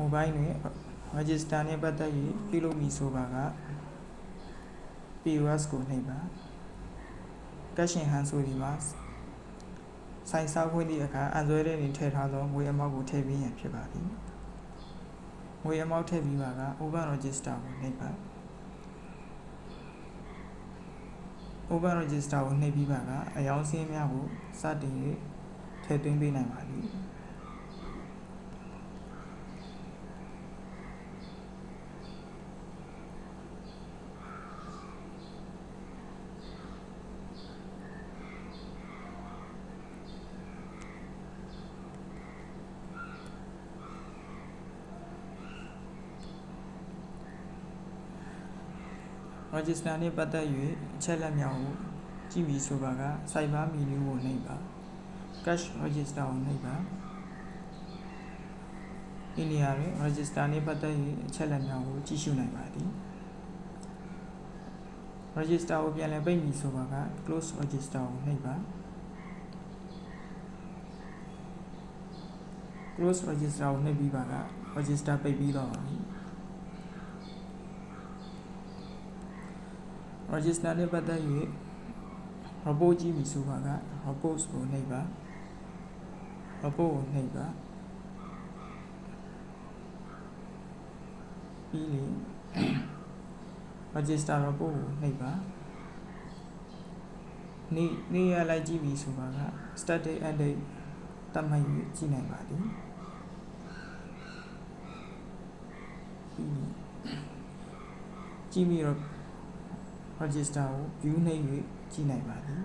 mobile တွင် register နှင့်ပတ်သက်၍ပြုလုပ်မည်ဆိုပါက POS ကိုနှိပ်ပါကတ်ရှင်ဟန်ဆိုဒီမှာ ဆိုင်စားခွင့်သည့်အခါအန်ဇွဲတဲ့တွင်ထည့်ထားသောငွေအမောက်ကိုထည့်ပေးရန်ဖြစ်ပါသည်ငွေအမောက်ထည့်ပြီးပါက open register ကိုနှိပ်ပါ open register ကိုနှိပ်ပြီးပါကအယောင်စင်းများကိုစတင်၍ထည့်သွင်းပေးနိုင်ပါသည် register နှင့်ပတ်သက်၍အချက်အလက်များကိုကြည့်ပြီးဆိုပါက cyber menu ကိုနှိပ်ပါ cash register ကိုနှိပ်ပါဒီနေရာတွင် register နှင့်ပတ်သက်၍အချက်အလက်များကိုကြည့်ရှုနိုင်ပါသည် register ကိုပြန်လည်ပိတ်မည်ဆိုပါက close register ကိုနှိပ်ပါ close register ကိုနှိပ်ပြီးပါက register ပိတ်ပြီးတော့ပါ register နဲ့ပတ်သက်၍ report ကြည့်ပြီဆိုပါက report ကိုနှိပ်ပါ report ကိုနှိပ်ပါပြီးလေ register report ကိုနှိပ်ပါနေ့နေ့ရက်လိုက်ကြည့်ပြီဆိုပါက start date end date တတ်မှတ်၍ကြည့်နိုင်ပါသည်ပြီးပြီကြည့်ပြီးတော့ register ကို view နှိပ်၍ကြည့်နိုင်ပါသည်